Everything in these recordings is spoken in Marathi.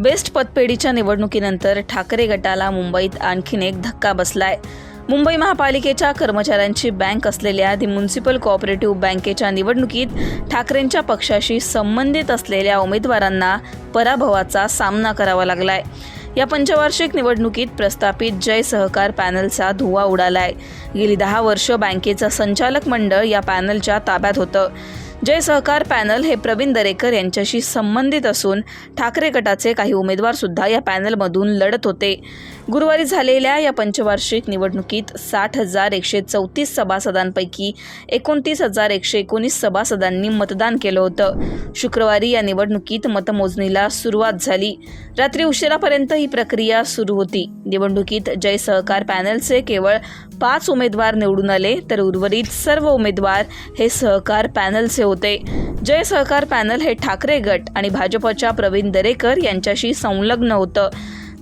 बेस्ट पतपेढीच्या निवडणुकीनंतर ठाकरे गटाला मुंबईत आणखीन एक धक्का बसलाय. मुंबई महापालिकेच्या कर्मचाऱ्यांची बँक असलेल्या दि म्युन्सिपल कोऑपरेटिव्ह बँकेच्या निवडणुकीत ठाकरेंच्या पक्षाशी संबंधित असलेल्या उमेदवारांना पराभवाचा सामना करावा लागलाय. या पंचवार्षिक निवडणुकीत प्रस्थापित जय सहकार पॅनलचा धुवा उडालाय. गेली दहा वर्ष बँकेचं संचालक मंडळ या पॅनलच्या ताब्यात होतं. जय सहकार पॅनल हे प्रवीण दरेकर यांच्याशी संबंधित असून ठाकरे गटाचे काही उमेदवार सुद्धा या पॅनलमधून लढत होते. गुरुवारी झालेल्या या पंचवार्षिक निवडणुकीत साठ हजार एकशे चौतीस सभासदांपैकी एकोणतीस हजार एकशे एकोणीस सभासदांनी मतदान केलं होतं. शुक्रवारी या निवडणुकीत मतमोजणीला सुरुवात झाली. रात्री उशिरापर्यंत ही प्रक्रिया सुरू होती. निवडणुकीत जय सहकार पॅनलचे केवळ पाच उमेदवार निवडून आले तर उर्वरित सर्व उमेदवार हे सहकार पॅनलचे होते. जय सहकार पॅनल हे ठाकरे गट आणि भाजपच्या प्रवीण दरेकर यांच्याशी संलग्न होतं.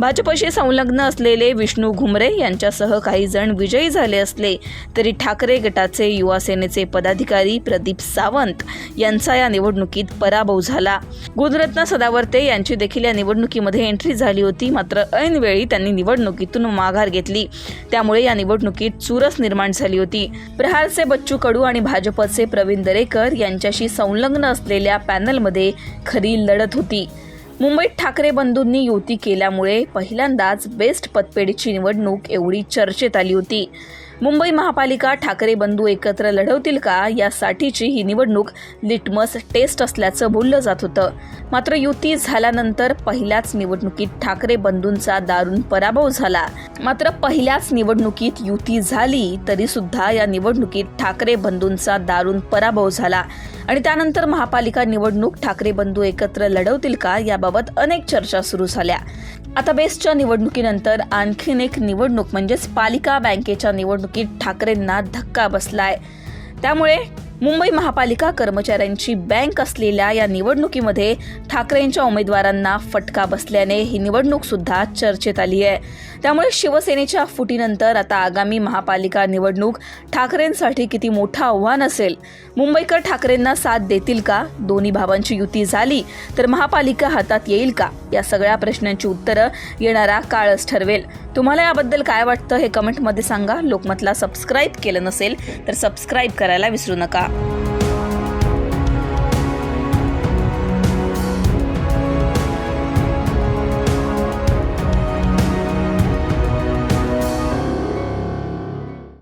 भाजपशी संलग्न असलेले विष्णू घुमरे यांच्यासह काही जण विजयी झाले असले तरी ठाकरे गटाचे युवा सेनेचे पदाधिकारी प्रदीप सावंत यांचा या निवडणुकीत पराभव झाला. गुणरत्न सदावर्ते यांची देखील या निवडणुकीमध्ये एंट्री झाली होती. मात्र ऐनवेळी त्यांनी निवडणुकीतून माघार घेतली. त्यामुळे या निवडणुकीत चुरस निर्माण झाली होती. प्रहारचे बच्चू कडू आणि भाजपचे प्रवीण दरेकर यांच्याशी संलग्न असलेल्या पॅनलमध्ये खरी लढत होती. मुंबईत ठाकरे बंधूंनी युती केल्यामुळे पहिल्यांदाच बेस्ट पतपेढीची निवडणूक एवढी चर्चेत आली होती. मुंबई महापालिका ठाकरे बंधू एकत्र लढवतील का यासाठीची ही निवडणूक लिटमस टेस्ट असल्याचं बोललं जात होतं. मात्र युती झाल्यानंतर पहिल्याच निवडणुकीत ठाकरे बंधूंचा दारुण पराभव झाला. मात्र पहिल्याच निवडणुकीत युती झाली तरी सुद्धा या निवडणुकीत ठाकरे बंधूंचा दारुण पराभव झाला. आणि त्यानंतर महापालिका निवडणूक ठाकरे बंधू एकत्र लढवतील का याबाबत अनेक चर्चा सुरू झाल्या. आता बेस्टच्या निवडणुकीनंतर आणखीन एक निवडणूक म्हणजेच पालिका बँकेच्या निवडणुकीत ठाकरेंना धक्का बसलाय. त्यामुळे मुंबई महापालिका कर्मचाऱ्यांची बँक असलेल्या या निवडणुकीमध्ये ठाकरेंच्या उमेदवारांना फटका बसल्याने ही निवडणूक सुद्धा चर्चेत आली आहे त्यामुळे शिवसेनेच्या फुटीनंतर आता आगामी महापालिका निवडणूक ठाकरेंसाठी किती मोठं आव्हान असेल? मुंबईकर ठाकरेंना साथ देतील का? दोन्ही भावांची युती झाली तर महापालिका हातात येईल का? या सगळ्या प्रश्नांची उत्तरं येणारा काळच ठरवेल. तुम्हाला याबद्दल काय वाटतं हे कमेंटमध्ये सांगा. लोकमतला सबस्क्राईब केलं नसेल तर सबस्क्राईब करायला विसरू नका.